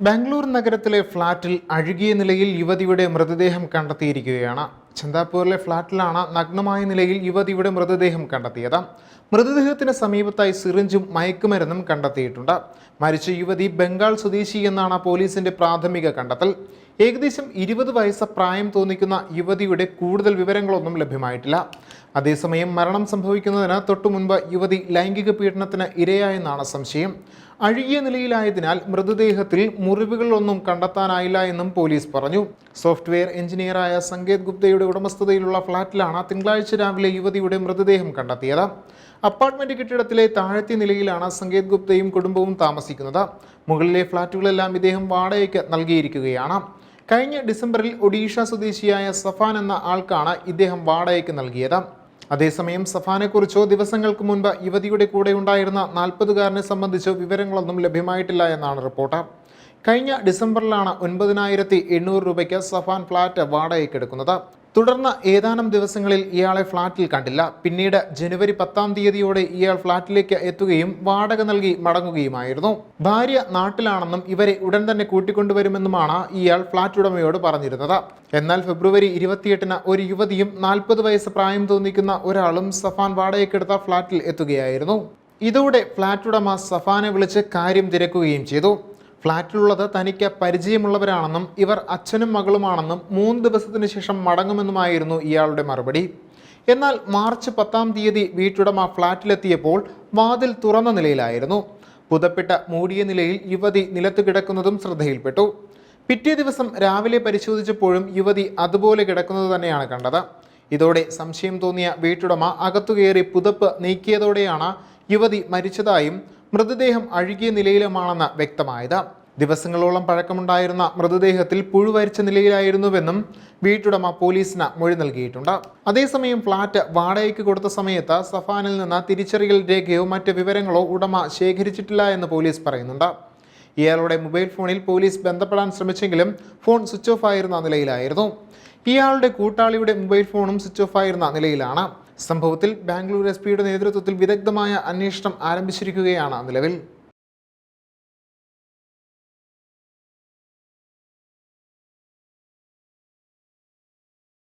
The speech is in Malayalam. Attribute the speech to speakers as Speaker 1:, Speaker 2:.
Speaker 1: ബാംഗ്ലൂർ നഗരത്തിലെ ഫ്ളാറ്റിൽ അഴുകിയ നിലയിൽ യുവതിയുടെ മൃതദേഹം കണ്ടെത്തിയിരിക്കുകയാണ്. ചന്ദാപൂരിലെ ഫ്ളാറ്റിലാണ് നഗ്നമായ നിലയിൽ യുവതിയുടെ മൃതദേഹം കണ്ടെത്തിയത്. മൃതദേഹത്തിന് സമീപത്തായി സിറിഞ്ചും മയക്കുമരുന്നും കണ്ടെത്തിയിട്ടുണ്ട്. മരിച്ച യുവതി ബംഗാൾ സ്വദേശി എന്നാണ് പോലീസിന്റെ പ്രാഥമിക കണ്ടെത്തൽ. ഏകദേശം ഇരുപത് വയസ്സ് പ്രായം തോന്നിക്കുന്ന യുവതിയുടെ കൂടുതൽ വിവരങ്ങളൊന്നും ലഭ്യമായിട്ടില്ല. അതേസമയം മരണം സംഭവിക്കുന്നതിന് തൊട്ടു മുൻപ് യുവതി ലൈംഗിക പീഡനത്തിന് ഇരയായെന്നാണ് സംശയം. അഴുകിയ നിലയിലായതിനാൽ മൃതദേഹത്തിൽ മുറിവുകളൊന്നും കണ്ടെത്താനായില്ല എന്നും പോലീസ് പറഞ്ഞു. സോഫ്റ്റ്വെയർ എഞ്ചിനീയറായ സങ്കേത് ഗുപ്തയുടെ ഉടമസ്ഥതയിലുള്ള ഫ്ളാറ്റിലാണ് തിങ്കളാഴ്ച രാവിലെ യുവതിയുടെ മൃതദേഹം കണ്ടെത്തിയത്. അപ്പാർട്ട്മെന്റ് കെട്ടിടത്തിലെ താഴത്തെ നിലയിലാണ് സങ്കേത് ഗുപ്തയും കുടുംബവും താമസിക്കുന്നത്. മുകളിലെ ഫ്ളാറ്റുകളെല്ലാം ഇദ്ദേഹം വാടകയ്ക്ക് നൽകിയിരിക്കുകയാണ്. കഴിഞ്ഞ ഡിസംബറിൽ ഒഡീഷ സ്വദേശിയായ സഫാൻ എന്ന ആൾക്കാണ് ഇദ്ദേഹം വാടകയ്ക്ക് നൽകിയത്. അതേസമയം സഫാനെക്കുറിച്ചോ ദിവസങ്ങൾക്ക് മുൻപ് യുവതിയുടെ കൂടെ ഉണ്ടായിരുന്ന നാൽപ്പതുകാരനെ സംബന്ധിച്ചോ വിവരങ്ങളൊന്നും ലഭ്യമായിട്ടില്ല എന്നാണ് റിപ്പോർട്ട്. കഴിഞ്ഞ ഡിസംബറിലാണ് ഒൻപതിനായിരത്തി എണ്ണൂറ് രൂപയ്ക്ക് സഫാൻ ഫ്ളാറ്റ് വാടകയ്ക്കെടുക്കുന്നത്. തുടർന്ന് ഏതാനും ദിവസങ്ങളിൽ ഇയാളെ ഫ്ളാറ്റിൽ കണ്ടില്ല. പിന്നീട് ജനുവരി പത്താം തീയതിയോടെ ഇയാൾ ഫ്ളാറ്റിലേക്ക് എത്തുകയും വാടക നൽകി മടങ്ങുകയുമായിരുന്നു. ഭാര്യ നാട്ടിലാണെന്നും ഇവരെ ഉടൻ തന്നെ കൂട്ടിക്കൊണ്ടുവരുമെന്നുമാണ് ഇയാൾ ഫ്ളാറ്റ് ഉടമയോട് പറഞ്ഞിരുന്നത്. എന്നാൽ ഫെബ്രുവരി ഇരുപത്തിയെട്ടിന് ഒരു യുവതിയും നാൽപ്പത് വയസ്സ് പ്രായം തോന്നിക്കുന്ന ഒരാളും സഫാൻ വാടകയ്ക്കെടുത്ത ഫ്ളാറ്റിൽ എത്തുകയായിരുന്നു. ഇതോടെ ഫ്ളാറ്റ് ഉടമ സഫാനെ വിളിച്ച് കാര്യം തിരക്കുകയും ചെയ്തു. ഫ്ളാറ്റിലുള്ളത് തനിക്ക് പരിചയമുള്ളവരാണെന്നും ഇവർ അച്ഛനും മകളുമാണെന്നും മൂന്ന് ദിവസത്തിന് ശേഷം മടങ്ങുമെന്നുമായിരുന്നു ഇയാളുടെ മറുപടി. എന്നാൽ മാർച്ച് പത്താം തീയതി വീട്ടുടമ ഫ്ളാറ്റിലെത്തിയപ്പോൾ വാതിൽ തുറന്ന നിലയിലായിരുന്നു. പുതപ്പിട്ട മൂടിയ നിലയിൽ യുവതി നിലത്ത് കിടക്കുന്നതും ശ്രദ്ധയിൽപ്പെട്ടു. പിറ്റേ ദിവസം രാവിലെ പരിശോധിച്ചപ്പോഴും യുവതി അതുപോലെ കിടക്കുന്നത് തന്നെയാണ് കണ്ടത്. ഇതോടെ സംശയം തോന്നിയ വീട്ടുടമ അകത്തു കയറി പുതപ്പ് നീക്കിയതോടെയാണ് യുവതി മരിച്ചതായും മൃതദേഹം അഴുകിയ നിലയിലുമാണെന്ന് വ്യക്തമായത്. ദിവസങ്ങളോളം പഴക്കമുണ്ടായിരുന്ന മൃതദേഹത്തിൽ പുഴുവരിച്ച നിലയിലായിരുന്നുവെന്നും വീട്ടുടമ പോലീസിന് മൊഴി നൽകിയിട്ടുണ്ട്. അതേസമയം ഫ്ളാറ്റ് വാടകയ്ക്ക് കൊടുത്ത സമയത്ത് സഫാനിൽ നിന്ന് തിരിച്ചറിയൽ രേഖയോ മറ്റ് വിവരങ്ങളോ ഉടമ ശേഖരിച്ചിട്ടില്ല എന്ന് പോലീസ് പറയുന്നുണ്ട്. ഇയാളുടെ മൊബൈൽ ഫോണിൽ പോലീസ് ബന്ധപ്പെടാൻ ശ്രമിച്ചെങ്കിലും ഫോൺ സ്വിച്ച് ഓഫ് ആയിരുന്ന നിലയിലായിരുന്നു. ഇയാളുടെ കൂട്ടാളിയുടെ മൊബൈൽ ഫോണും സ്വിച്ച് ഓഫ് ആയിരുന്ന നിലയിലാണ്. സംഭവത്തിൽ ബാംഗ്ലൂർ എസ് പിയുടെ നേതൃത്വത്തിൽ വിദഗ്ധമായ അന്വേഷണം ആരംഭിച്ചിരിക്കുകയാണ് നിലവിൽ.